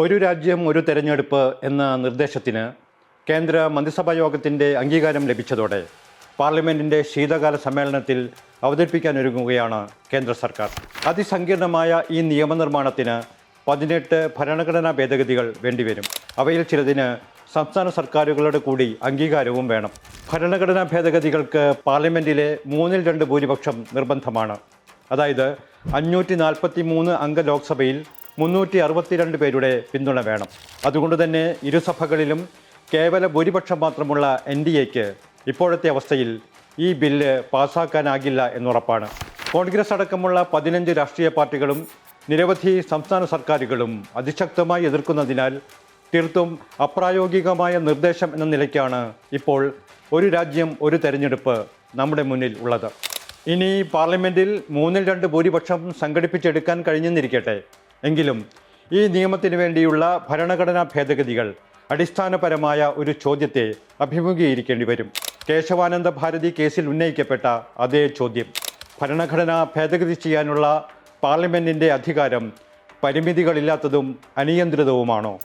ഒരു രാജ്യം ഒരു തെരഞ്ഞെടുപ്പ് എന്ന നിർദ്ദേശത്തിന് കേന്ദ്ര മന്ത്രിസഭാ യോഗത്തിന്റെ അംഗീകാരം ലഭിച്ചതോടെ പാർലമെന്റിന്റെ ശീതകാല സമ്മേളനത്തിൽ അവതരിപ്പിക്കാനൊരുങ്ങുകയാണ് കേന്ദ്ര സർക്കാർ. അതിസങ്കീർണമായ ഈ നിയമനിർമ്മാണത്തിന് പതിനെട്ട് ഭരണഘടനാ ഭേദഗതികൾ വേണ്ടിവരും. അവയിൽ ചിലതിന് സംസ്ഥാന സർക്കാരുകളുടെ കൂടി അംഗീകാരവും വേണം. ഭരണഘടനാ ഭേദഗതികൾക്ക് പാർലമെന്റിലെ മൂന്നിൽ രണ്ട് ഭൂരിപക്ഷം നിർബന്ധമാണ്. അതായത് അഞ്ഞൂറ്റി നാൽപ്പത്തി മൂന്ന് അംഗ ലോക്സഭയിൽ മുന്നൂറ്റി അറുപത്തിരണ്ട് പേരുടെ പിന്തുണ വേണം. അതുകൊണ്ട് തന്നെ ഇരുസഭകളിലും കേവല ഭൂരിപക്ഷം മാത്രമുള്ള എൻ ഡി എക്ക് ഇപ്പോഴത്തെ അവസ്ഥയിൽ ഈ ബില്ല് പാസ്സാക്കാനാകില്ല എന്നുറപ്പാണ്. കോൺഗ്രസ് അടക്കമുള്ള പതിനഞ്ച് രാഷ്ട്രീയ പാർട്ടികളും നിരവധി സംസ്ഥാന സർക്കാരുകളും അതിശക്തമായി എതിർക്കുന്നതിനാൽ തീർത്തും അപ്രായോഗികമായ നിർദ്ദേശം എന്ന നിലയ്ക്കാണ് ഇപ്പോൾ ഒരു രാജ്യം ഒരു തെരഞ്ഞെടുപ്പ് നമ്മുടെ മുന്നിൽ ഉള്ളത്. ഇനി പാർലമെന്റിൽ മൂന്നിൽ രണ്ട് ഭൂരിപക്ഷം സംഘടിപ്പിച്ചെടുക്കാൻ കഴിഞ്ഞെന്നിരിക്കട്ടെ. എങ്കിലും ഈ നിയമത്തിന് വേണ്ടിയുള്ള ഭരണഘടനാ ഭേദഗതികൾ അടിസ്ഥാനപരമായ ഒരു ചോദ്യത്തെ അഭിമുഖീകരിക്കേണ്ടി വരും. കേശവാനന്ദ ഭാരതി കേസിൽ ഉന്നയിക്കപ്പെട്ട അതേ ചോദ്യം. ഭരണഘടന ഭേദഗതി ചെയ്യാനുള്ള പാർലമെന്റിന്റെ അധികാരം പരിമിതികളില്ലാത്തതും അനിയന്ത്രിതവുമാണോ?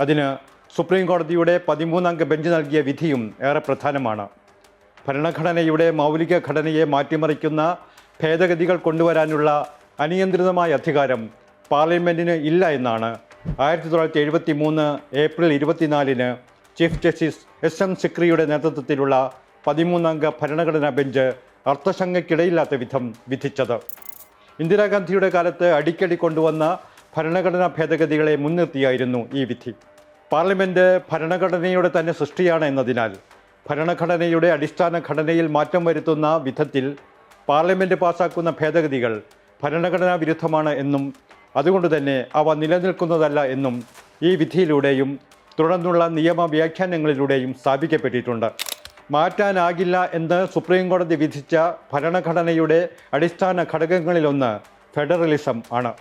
അതിന് സുപ്രീം കോടതിയുടെ പതിമൂന്നംഗ ബെഞ്ച് നൽകിയ വിധിയും ഏറെ പ്രധാനമാണ്. ഭരണഘടനയുടെ മൗലിക ഘടനയെ മാറ്റിമറിക്കുന്ന ഭേദഗതികൾ കൊണ്ടുവരാനുള്ള അനിയന്ത്രിതമായ അധികാരം പാർലമെന്റിന് ഇല്ല എന്നാണ് ആയിരത്തി തൊള്ളായിരത്തി എഴുപത്തി മൂന്ന് ഏപ്രിൽ ഇരുപത്തിനാലിന് ചീഫ് ജസ്റ്റിസ് എസ് എം സിക്രിയുടെ നേതൃത്വത്തിലുള്ള പതിമൂന്നംഗ ഭരണഘടനാ ബെഞ്ച് അർത്ഥശങ്കയ്ക്കിടയില്ലാത്ത വിധം വിധിച്ചത്. ഇന്ദിരാഗാന്ധിയുടെ കാലത്ത് അടിക്കടി കൊണ്ടുവന്ന ഭരണഘടനാ ഭേദഗതികളെ മുൻനിർത്തിയായിരുന്നു ഈ വിധി. പാർലമെന്റ് ഭരണഘടനയുടെ തന്നെ സൃഷ്ടിയാണ് എന്നതിനാൽ ഭരണഘടനയുടെ അടിസ്ഥാന ഘടനയിൽ മാറ്റം വരുത്തുന്ന വിധത്തിൽ പാർലമെന്റ് പാസാക്കുന്ന ഭേദഗതികൾ ഭരണഘടനാ വിരുദ്ധമാണ് എന്നും അതുകൊണ്ട് തന്നെ അവ നിലനിൽക്കുന്നതല്ല എന്നും ഈ വിധിയിലൂടെയും തുടർന്നുള്ള നിയമ വ്യാഖ്യാനങ്ങളിലൂടെയും സ്ഥാപിക്കപ്പെട്ടിട്ടുണ്ട്. മാറ്റാനാകില്ല എന്ന് സുപ്രീം കോടതി വിധിച്ച ഭരണഘടനയുടെ അടിസ്ഥാന ഘടകങ്ങളിലൊന്ന് ഫെഡറലിസം ആണ്.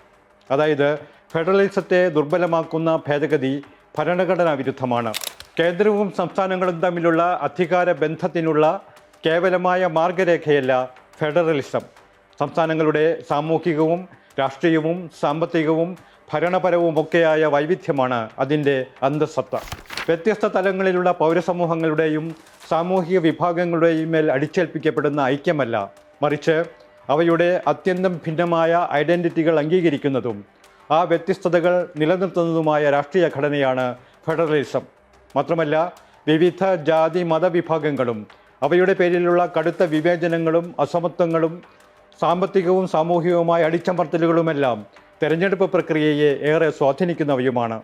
അതായത് ഫെഡറലിസത്തെ ദുർബലമാക്കുന്ന ഭേദഗതി ഭരണഘടനാ വിരുദ്ധമാണ്. കേന്ദ്രവും സംസ്ഥാനങ്ങളും തമ്മിലുള്ള അധികാര ബന്ധത്തിനുള്ള കേവലമായ മാർഗരേഖയല്ല ഫെഡറലിസം. സംസ്ഥാനങ്ങളുടെ സാമൂഹികവും രാഷ്ട്രീയവും സാമ്പത്തികവും ഭരണപരവുമൊക്കെയായ വൈവിധ്യമാണ് അതിന്റെ അന്തസത്ത വ്യത്യസ്ത തലങ്ങളിലുള്ള പൗരസമൂഹങ്ങളുടെയും സാമൂഹിക വിഭാഗങ്ങളുടെയും മേൽ അടിച്ചേൽപ്പിക്കപ്പെടുന്ന ഐക്യമല്ല. മറിച്ച് അവയുടെ അത്യന്തം ഭിന്നമായ ഐഡന്റിറ്റികൾ അംഗീകരിക്കുന്നതും ആ വ്യത്യസ്തതകൾ നിലനിർത്തുന്നതുമായ രാഷ്ട്രീയ ഘടനയാണ് ഫെഡറലിസം. മാത്രമല്ല വിവിധ ജാതി മതവിഭാഗങ്ങളും അവയുടെ പേരിലുള്ള കടുത്ത വിവേചനങ്ങളും അസമത്വങ്ങളും സാമ്പത്തികവും സാമൂഹികവുമായ അടിച്ചമർത്തലുകളുമെല്ലാം തെരഞ്ഞെടുപ്പ് പ്രക്രിയയെ ഏറെ സ്വാധീനിക്കുന്നവയുമാണ്.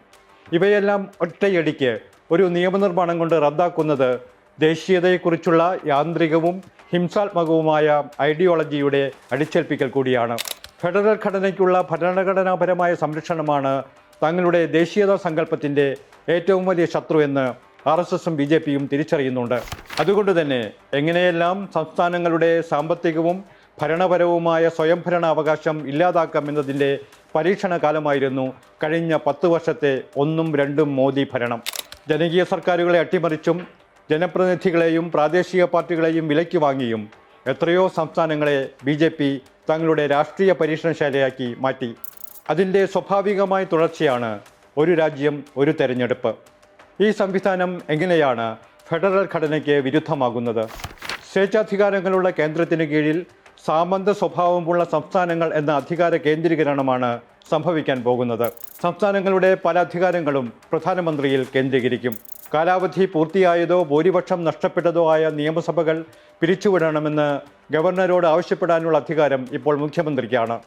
ഇവയെല്ലാം ഒറ്റയടിക്ക് ഒരു നിയമനിർമ്മാണം കൊണ്ട് റദ്ദാക്കുന്നത് ദേശീയതയെക്കുറിച്ചുള്ള യാന്ത്രികവും ഹിംസാത്മകവുമായ ഐഡിയോളജിയുടെ അടിച്ചേൽപ്പിക്കൽ കൂടിയാണ്. ഫെഡറൽ ഘടനയ്ക്കുള്ള ഭരണഘടനാപരമായ സംരക്ഷണമാണ് തങ്ങളുടെ ദേശീയതാ സങ്കല്പത്തിന്റെ ഏറ്റവും വലിയ ശത്രു എന്ന് ആർ എസ് എസും ബി ജെ പിയും തിരിച്ചറിയുന്നുണ്ട്. അതുകൊണ്ട് തന്നെ എങ്ങനെയെല്ലാം സംസ്ഥാനങ്ങളുടെ സാമ്പത്തികവും ഭരണപരവുമായ സ്വയംഭരണ അവകാശം ഇല്ലാതാക്കാം എന്നതിന്റെ പരീക്ഷണ കാലമായിരുന്നു കഴിഞ്ഞ പത്ത് വർഷത്തെ ഒന്നും രണ്ടും മോദി ഭരണം. ജനകീയ സർക്കാരുകളെ അട്ടിമറിച്ചും ജനപ്രതിനിധികളെയും പ്രാദേശിക പാർട്ടികളെയും വിലയ്ക്ക് വാങ്ങിയും എത്രയോ സംസ്ഥാനങ്ങളെ ബി ജെ പി തങ്ങളുടെ രാഷ്ട്രീയ പരീക്ഷണശാലയാക്കി മാറ്റി. അതിന്റെ സ്വാഭാവികമായ തുടർച്ചയാണ് ഒരു രാജ്യം ഒരു തെരഞ്ഞെടുപ്പ്. ഈ സംവിധാനം എങ്ങനെയാണ് ഫെഡറൽ ഘടനയ്ക്ക് വിരുദ്ധമാകുന്നത്? സ്വേച്ഛാധികാരങ്ങളുള്ള കേന്ദ്രത്തിന് കീഴിൽ സാമന്ത സ്വഭാവമുള്ള സംസ്ഥാനങ്ങൾ എന്ന അധികാര കേന്ദ്രീകരണമാണ് സംഭവിക്കാൻ പോകുന്നത്. സംസ്ഥാനങ്ങളുടെ പല അധികാരങ്ങളും പ്രധാനമന്ത്രിയിൽ കേന്ദ്രീകരിക്കും. കാലാവധി പൂർത്തിയായതോ ഭൂരിപക്ഷം നഷ്ടപ്പെട്ടതോ ആയ നിയമസഭകൾ പിരിച്ചുവിടണമെന്ന് ഗവർണറോട് ആവശ്യപ്പെടാനുള്ള അധികാരം ഇപ്പോൾ മുഖ്യമന്ത്രിക്കാണ്.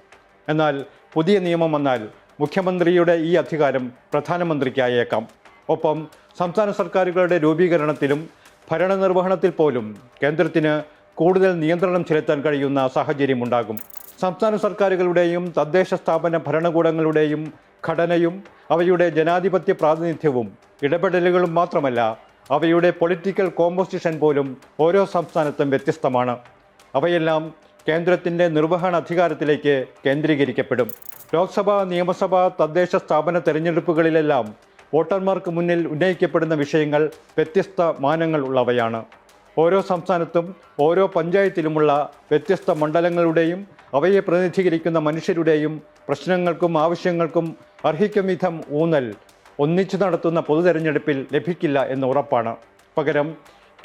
എന്നാൽ പുതിയ നിയമം വന്നാൽ മുഖ്യമന്ത്രിയുടെ ഈ അധികാരം പ്രധാനമന്ത്രിക്കായേക്കാം. ഒപ്പം സംസ്ഥാന സർക്കാരുകളുടെ രൂപീകരണത്തിലും ഭരണനിർവഹണത്തിൽ പോലും കേന്ദ്രത്തിന് കൂടുതൽ നിയന്ത്രണം ചെലുത്താൻ കഴിയുന്ന സാഹചര്യമുണ്ടാകും. സംസ്ഥാന സർക്കാരുകളുടെയും തദ്ദേശ സ്ഥാപന ഭരണകൂടങ്ങളുടെയും ഘടനയും അവയുടെ ജനാധിപത്യ പ്രാതിനിധ്യവും ഇടപെടലുകളും മാത്രമല്ല അവയുടെ പൊളിറ്റിക്കൽ കോമ്പോസിഷൻ പോലും ഓരോ സംസ്ഥാനത്തും വ്യത്യസ്തമാണ്. അവയെല്ലാം കേന്ദ്രത്തിന്റെ നിർവഹണ അധികാരത്തിലേക്ക് കേന്ദ്രീകരിക്കപ്പെടും. ലോക്സഭ നിയമസഭ തദ്ദേശ സ്ഥാപന തെരഞ്ഞെടുപ്പുകളിലെല്ലാം വോട്ടർമാർക്ക് മുന്നിൽ ഉന്നയിക്കപ്പെടുന്ന വിഷയങ്ങൾ വ്യത്യസ്ത മാനങ്ങൾ ഉള്ളവയാണ്. ഓരോ സംസ്ഥാനത്തും ഓരോ പഞ്ചായത്തിലുമുള്ള വ്യത്യസ്ത മണ്ഡലങ്ങളുടെയും അവയെ പ്രതിനിധീകരിക്കുന്ന മനുഷ്യരുടെയും പ്രശ്നങ്ങൾക്കും ആവശ്യങ്ങൾക്കും അർഹിക്കും വിധം ഊന്നൽ ഒന്നിച്ചു നടത്തുന്ന പൊതു തെരഞ്ഞെടുപ്പിൽ ലഭിക്കില്ല എന്ന് ഉറപ്പാണ്. പകരം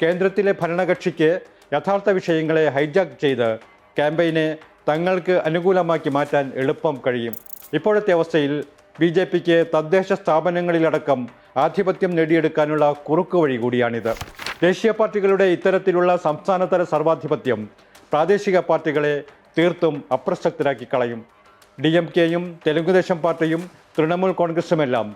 കേന്ദ്രത്തിലെ ഭരണകക്ഷിക്ക് യഥാർത്ഥ വിഷയങ്ങളെ ഹൈജാക്ക് ചെയ്ത് ക്യാമ്പയിനെ തങ്ങൾക്ക് അനുകൂലമാക്കി മാറ്റാൻ എളുപ്പം കഴിയും. ഇപ്പോഴത്തെ അവസ്ഥയിൽ ബി ജെ പിക്ക് തദ്ദേശ സ്ഥാപനങ്ങളിലടക്കം ആധിപത്യം നേടിയെടുക്കാനുള്ള കുറുക്കുവഴി കൂടിയാണിത്. ദേശീയ പാർട്ടികളുടെ ഇത്തരത്തിലുള്ള സംസ്ഥാനതല സർവാധിപത്യം പ്രാദേശിക പാർട്ടികളെ തീർത്തും അപ്രസക്തരാക്കി കളയും. ഡി എം കെയും തെലുങ്കുദേശം പാർട്ടിയും തൃണമൂൽ കോൺഗ്രസുമെല്ലാം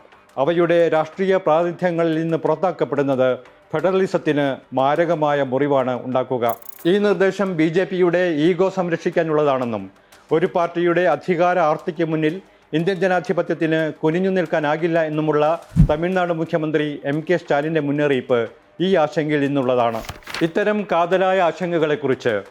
അവയുടെ രാഷ്ട്രീയ പ്രാതിനിധ്യങ്ങളിൽ നിന്ന് പുറത്താക്കപ്പെടുന്നത് ഫെഡറലിസത്തിന് മാരകമായ മുറിവാണ് ഉണ്ടാക്കുക. ഈ നിർദ്ദേശം ബി ജെ പിയുടെ ഈഗോ സംരക്ഷിക്കാനുള്ളതാണെന്നും ഒരു പാർട്ടിയുടെ അധികാര ആർത്തിക്ക് മുന്നിൽ ഇന്ത്യൻ ജനാധിപത്യത്തിന് കുനിഞ്ഞു നിൽക്കാനാകില്ല എന്നുമുള്ള തമിഴ്നാട് മുഖ്യമന്ത്രി എം കെ സ്റ്റാലിന്റെ മുന്നറിയിപ്പ് ഈ ആശങ്കയിൽ നിന്നുള്ളതാണ്. ഇത്തരം കാതലായ ആശങ്കകളെക്കുറിച്ച്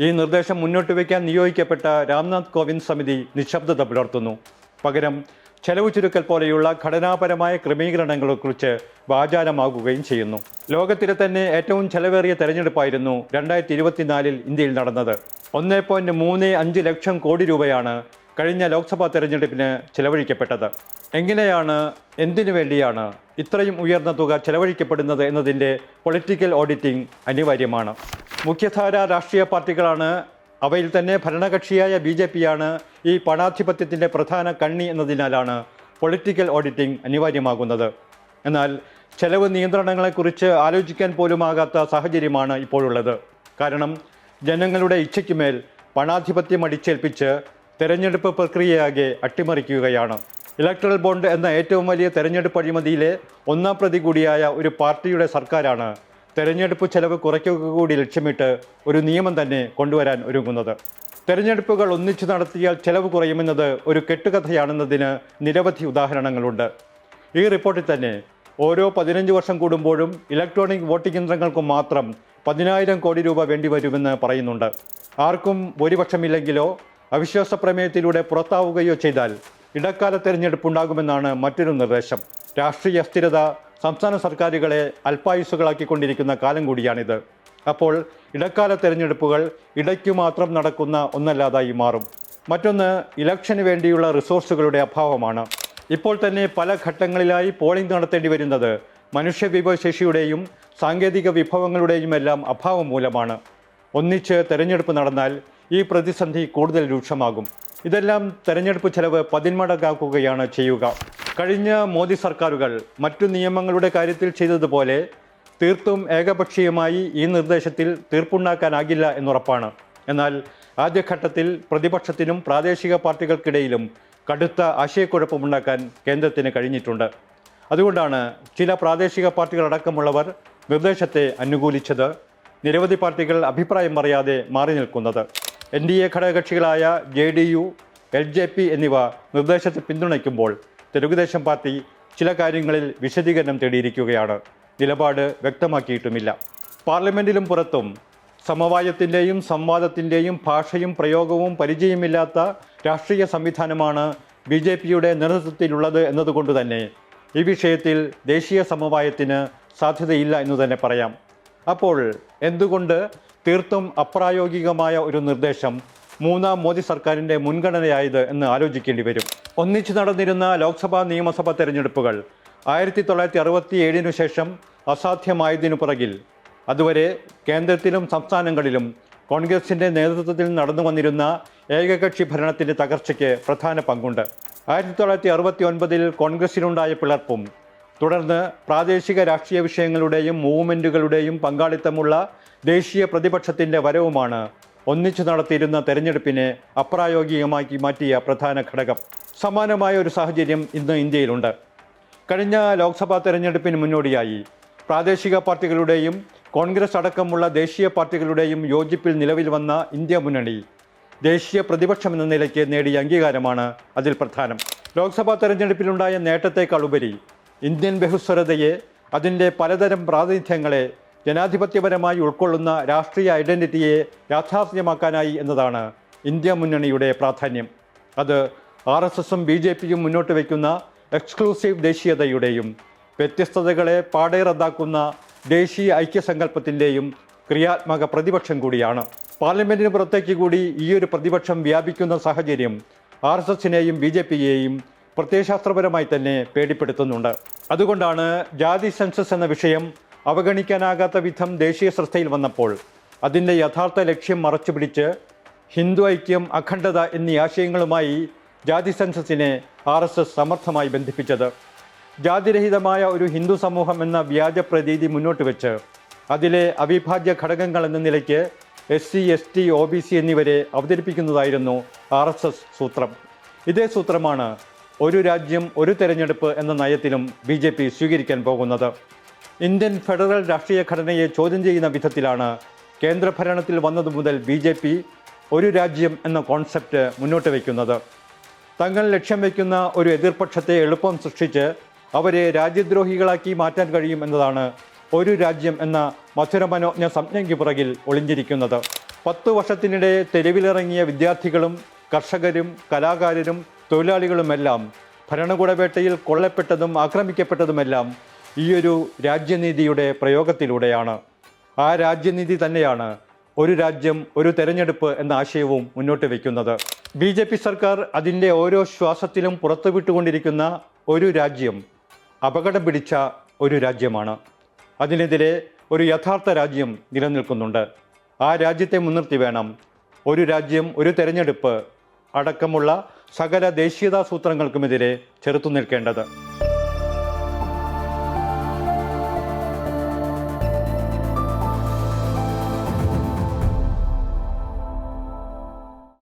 ഈ നിർദ്ദേശം മുന്നോട്ട് വയ്ക്കാൻ നിയോഗിക്കപ്പെട്ട രാംനാഥ് കോവിന്ദ് സമിതി നിശബ്ദത പുലർത്തുന്നു. പകരം ചെലവ് ചുരുക്കൽ പോലെയുള്ള ഘടനാപരമായ ക്രമീകരണങ്ങളെക്കുറിച്ച് വാചാരമാകുകയും ചെയ്യുന്നു. ലോകത്തിലെ തന്നെ ഏറ്റവും ചെലവേറിയ തെരഞ്ഞെടുപ്പായിരുന്നു രണ്ടായിരത്തി ഇരുപത്തിനാലിൽ ഇന്ത്യയിൽ നടന്നത്. ഒന്നേ പോയിന്റ് മൂന്ന് അഞ്ച് ലക്ഷം കോടി രൂപയാണ് കഴിഞ്ഞ ലോക്സഭാ തെരഞ്ഞെടുപ്പിന് ചെലവഴിക്കപ്പെട്ടത്. എങ്ങനെയാണ് എന്തിനു വേണ്ടിയാണ് ഇത്രയും ഉയർന്ന തുക ചെലവഴിക്കപ്പെടുന്നത് എന്നതിന്റെ പൊളിറ്റിക്കൽ ഓഡിറ്റിംഗ് അനിവാര്യമാണ്. മുഖ്യധാര രാഷ്ട്രീയ പാർട്ടികളാണ് അവയിൽ തന്നെ ഭരണകക്ഷിയായ ബി ജെ പിയാണ് ഈ പണാധിപത്യത്തിന്റെ പ്രധാന കണ്ണി എന്നതിനാലാണ് പൊളിറ്റിക്കൽ ഓഡിറ്റിംഗ് അനിവാര്യമാകുന്നത്. എന്നാൽ ചെലവ് നിയന്ത്രണങ്ങളെക്കുറിച്ച് ആലോചിക്കാൻ പോലുമാകാത്ത സാഹചര്യമാണ് ഇപ്പോഴുള്ളത്. കാരണം ജനങ്ങളുടെ ഇച്ഛയ്ക്കുമേൽ പണാധിപത്യം അടിച്ചേൽപ്പിച്ച് തെരഞ്ഞെടുപ്പ് പ്രക്രിയയാകെ അട്ടിമറിക്കുകയാണ്. ഇലക്ട്രൽ ബോണ്ട് എന്ന ഏറ്റവും വലിയ തെരഞ്ഞെടുപ്പ് അഴിമതിയിലെ ഒന്നാം പ്രതി കൂടിയായ ഒരു പാർട്ടിയുടെ സർക്കാരാണ് തെരഞ്ഞെടുപ്പ് ചെലവ് കുറയ്ക്കുക കൂടി ലക്ഷ്യമിട്ട് ഒരു നിയമം തന്നെ കൊണ്ടുവരാൻ ഒരുങ്ങുന്നത്. തെരഞ്ഞെടുപ്പുകൾ ഒന്നിച്ചു നടത്തിയാൽ ചെലവ് കുറയുമെന്നത് ഒരു കെട്ടുകഥയാണെന്നതിന് നിരവധി ഉദാഹരണങ്ങളുണ്ട്. ഈ റിപ്പോർട്ടിൽ തന്നെ ഓരോ പതിനഞ്ച് വർഷം കൂടുമ്പോഴും ഇലക്ട്രോണിക് വോട്ടിംഗ് യന്ത്രങ്ങൾക്ക് മാത്രം പതിനായിരം കോടി രൂപ വേണ്ടിവരുമെന്ന് പറയുന്നുണ്ട്. ആർക്കും ഭൂരിപക്ഷമില്ലെങ്കിലോ അവിശ്വാസ പ്രമേയത്തിലൂടെ പുറത്താവുകയോ ചെയ്താൽ ഇടക്കാല തെരഞ്ഞെടുപ്പ് ഉണ്ടാകുമെന്നാണ് മറ്റൊരു നിർദ്ദേശം. രാഷ്ട്രീയ അസ്ഥിരത സംസ്ഥാന സർക്കാരുകളെ അല്പായുസുകളാക്കിക്കൊണ്ടിരിക്കുന്ന കാലം കൂടിയാണിത്. അപ്പോൾ ഇടക്കാല തെരഞ്ഞെടുപ്പുകൾ ഇടയ്ക്കു മാത്രം നടക്കുന്ന ഒന്നല്ലാതായി മാറും. മറ്റൊന്ന് ഇലക്ഷന് വേണ്ടിയുള്ള റിസോഴ്സുകളുടെ അഭാവമാണ്. ഇപ്പോൾ തന്നെ പല ഘട്ടങ്ങളിലായി പോളിംഗ് നടത്തേണ്ടി വരുന്നത് മനുഷ്യ വിഭവശേഷിയുടെയും സാങ്കേതിക വിഭവങ്ങളുടെയും എല്ലാം അഭാവം മൂലമാണ്. ഒന്നിച്ച് തെരഞ്ഞെടുപ്പ് നടന്നാൽ ഈ പ്രതിസന്ധി കൂടുതൽ രൂക്ഷമാകും. ഇതെല്ലാം തെരഞ്ഞെടുപ്പ് ചെലവ് പതിന്മടങ്ങാക്കുകയാണ് ചെയ്യുക. കഴിഞ്ഞ മോദി സർക്കാരുകൾ മറ്റു നിയമങ്ങളുടെ കാര്യത്തിൽ ചെയ്തതുപോലെ തീർത്തും ഏകപക്ഷീയമായി ഈ നിർദ്ദേശത്തിൽ തീർപ്പുണ്ടാക്കാനാകില്ല എന്നുറപ്പാണ്. എന്നാൽ ആദ്യഘട്ടത്തിൽ പ്രതിപക്ഷത്തിനും പ്രാദേശിക പാർട്ടികൾക്കിടയിലും കടുത്ത ആശയക്കുഴപ്പമുണ്ടാക്കാൻ കേന്ദ്രത്തിന് കഴിഞ്ഞിട്ടുണ്ട്. അതുകൊണ്ടാണ് ചില പ്രാദേശിക പാർട്ടികളടക്കമുള്ളവർ നിർദ്ദേശത്തെ അനുകൂലിച്ചത് നിരവധി പാർട്ടികൾ അഭിപ്രായം പറയാതെ മാറി നിൽക്കുന്നത്. N D A ഘടകകക്ഷികളായ J D U L J P എന്നിവ നിർദ്ദേശത്തെ പിന്തുണയ്ക്കുമ്പോൾ തെലുഗുദേശം പാർട്ടി ചില കാര്യങ്ങളിൽ വിശദീകരണം തേടിയിരിക്കുകയാണ്. നിലപാട് വ്യക്തമാക്കിയിട്ടുമില്ല. പാർലമെന്റിലും പുറത്തും സമവായത്തിന്റെയും സംവാദത്തിന്റെയും ഭാഷയും പ്രയോഗവും പരിചയമില്ലാത്ത രാഷ്ട്രീയ സംവിധാനമാണ് ബി ജെ പിയുടെ നേതൃത്വത്തിലുള്ളത് എന്നതുകൊണ്ട് തന്നെ ഈ വിഷയത്തിൽ ദേശീയ സമവായത്തിന് സാധ്യതയില്ല എന്ന് തന്നെ പറയാം. അപ്പോൾ എന്തുകൊണ്ട് തീർത്തും അപ്രായോഗികമായ ഒരു നിർദ്ദേശം മൂന്നാം മോദി സർക്കാരിന്റെ മുൻഗണനയായത് എന്ന് ആലോചിക്കേണ്ടി വരും. ഒന്നിച്ചു നടന്നിരുന്ന ലോക്സഭാ നിയമസഭാ തെരഞ്ഞെടുപ്പുകൾ ആയിരത്തി തൊള്ളായിരത്തി അറുപത്തി ഏഴിനു ശേഷം അസാധ്യമായതിനു പുറകിൽ. അതുവരെ കേന്ദ്രത്തിലും സംസ്ഥാനങ്ങളിലും കോൺഗ്രസിന്റെ നേതൃത്വത്തിൽ നടന്നു വന്നിരുന്ന ഏകകക്ഷി ഭരണത്തിന്റെ തകർച്ചയ്ക്ക് പ്രധാന പങ്കുണ്ട്. ആയിരത്തി തൊള്ളായിരത്തി അറുപത്തി ഒൻപതിൽ കോൺഗ്രസിനുണ്ടായ പിളർപ്പും തുടർന്ന് പ്രാദേശിക രാഷ്ട്രീയ വിഷയങ്ങളുടെയും മൂവ്മെന്റുകളുടെയും പങ്കാളിത്തമുള്ള ദേശീയ പ്രതിപക്ഷത്തിന്റെ വരവുമാണ് ഒന്നിച്ചു നടത്തിയിരുന്ന തെരഞ്ഞെടുപ്പിനെ അപ്രായോഗികമാക്കി മാറ്റിയ പ്രധാന ഘടകം. സമാനമായ ഒരു സാഹചര്യം ഇന്ന് ഇന്ത്യയിലുണ്ട്. കഴിഞ്ഞ ലോക്സഭാ തെരഞ്ഞെടുപ്പിന് മുന്നോടിയായി പ്രാദേശിക പാർട്ടികളുടെയും കോൺഗ്രസ് അടക്കമുള്ള ദേശീയ പാർട്ടികളുടെയും യോജിപ്പിൽ നിലവിൽ വന്ന ഇന്ത്യ മുന്നണി ദേശീയ പ്രതിപക്ഷം എന്ന നിലയ്ക്ക് നേടിയ അംഗീകാരമാണ് അതിൽ പ്രധാനം. ലോക്സഭാ തെരഞ്ഞെടുപ്പിലുണ്ടായ നേട്ടത്തേക്കാൾ ഉപരി ഇന്ത്യൻ ബഹുസ്വരതയെ അതിന്റെ പലതരം പ്രാതിനിധ്യങ്ങളെ ജനാധിപത്യപരമായി ഉൾക്കൊള്ളുന്ന രാഷ്ട്രീയ ഐഡന്റിറ്റിയെ യാഥാർത്ഥ്യമാക്കാനായി എന്നതാണ് ഇന്ത്യ മുന്നണിയുടെ പ്രാധാന്യം. അത് ആർ എസ് എസും ബി ജെ പിയും മുന്നോട്ട് വയ്ക്കുന്ന എക്സ്ക്ലൂസീവ് ദേശീയതയുടെയും വ്യത്യസ്തതകളെ പാടെ റദ്ദാക്കുന്ന ദേശീയ ഐക്യസങ്കല്പത്തിന്റെയും ക്രിയാത്മക പ്രതിപക്ഷം കൂടിയാണ്. പാർലമെന്റിന് പുറത്തേക്ക് കൂടി ഈ ഒരു പ്രതിപക്ഷം വ്യാപിക്കുന്ന സാഹചര്യം ആർ എസ് എസിനെയും ബി ജെ പിയെയും പ്രത്യയശാസ്ത്രപരമായി തന്നെ പേടിപ്പെടുത്തുന്നുണ്ട്. അതുകൊണ്ടാണ് ജാതി സെൻസസ് എന്ന വിഷയം അവഗണിക്കാനാകാത്ത വിധം ദേശീയ ശ്രദ്ധയിൽ വന്നപ്പോൾ അതിന്റെ യഥാർത്ഥ ലക്ഷ്യം മറച്ചുപിടിച്ച് ഹിന്ദു ഐക്യം അഖണ്ഡത എന്നീ ആശയങ്ങളുമായി ജാതി സെൻസസിനെ ആർ എസ് എസ് സമർത്ഥമായി ബന്ധിപ്പിച്ചത്. ജാതിരഹിതമായ ഒരു ഹിന്ദു സമൂഹം എന്ന വ്യാജ പ്രതീതി മുന്നോട്ട് വെച്ച് അതിലെ അവിഭാജ്യ ഘടകങ്ങൾ എന്ന നിലയ്ക്ക് S C S T O B C എന്നിവരെ അവതരിപ്പിക്കുന്നതായിരുന്നു ആർ എസ് എസ് സൂത്രം. ഇതേ സൂത്രമാണ് ഒരു രാജ്യം ഒരു തെരഞ്ഞെടുപ്പ് എന്ന നയത്തിലും ബി ജെ പി സ്വീകരിക്കാൻ പോകുന്നത്. ഇന്ത്യൻ ഫെഡറൽ രാഷ്ട്രീയ ഘടനയെ ചോദ്യം ചെയ്യുന്ന വിധത്തിലാണ് കേന്ദ്രഭരണത്തിൽ വന്നതു മുതൽ ബി ജെ പി ഒരു രാജ്യം എന്ന കോൺസെപ്റ്റ് മുന്നോട്ട് വയ്ക്കുന്നത്. തങ്ങൾ ലക്ഷ്യം വയ്ക്കുന്ന ഒരു എതിർപക്ഷത്തെ എളുപ്പം സൃഷ്ടിച്ച് അവരെ രാജ്യദ്രോഹികളാക്കി മാറ്റാൻ കഴിയും എന്നതാണ് ഒരു രാജ്യം എന്ന മധുരമനോജ്ഞ സംജ്ഞയ്ക്ക് പുറകിൽ ഒളിഞ്ഞിരിക്കുന്നത്. പത്തു വർഷത്തിനിടെ തെരുവിലിറങ്ങിയ വിദ്യാർത്ഥികളും കർഷകരും കലാകാരരും തൊഴിലാളികളുമെല്ലാം ഭരണകൂടവേട്ടയിൽ കൊള്ളപ്പെട്ടതും ആക്രമിക്കപ്പെട്ടതുമെല്ലാം ഈയൊരു രാജ്യനീതിയുടെ പ്രയോഗത്തിലൂടെയാണ്. ആ രാജ്യനീതി തന്നെയാണ് ഒരു രാജ്യം ഒരു തെരഞ്ഞെടുപ്പ് എന്ന ആശയവും മുന്നോട്ട് വയ്ക്കുന്നത് ബി ജെ പി സർക്കാർ അതിന്റെ ഓരോ ശ്വാസത്തിലും പുറത്തുവിട്ടുകൊണ്ടിരിക്കുന്ന ഒരു രാജ്യം അപകടം പിടിച്ച ഒരു രാജ്യമാണ്. അതിനെതിരെ ഒരു യഥാർത്ഥ രാജ്യം നിലനിൽക്കുന്നുണ്ട്. ആ രാജ്യത്തെ മുൻനിർത്തി വേണം. ഒരു രാജ്യം ഒരു തെരഞ്ഞെടുപ്പ് അടക്കമുള്ള സകല ദേശീയതാ സൂത്രങ്ങൾക്കുമെതിരെ ചെറുത്തു നിൽക്കേണ്ടത്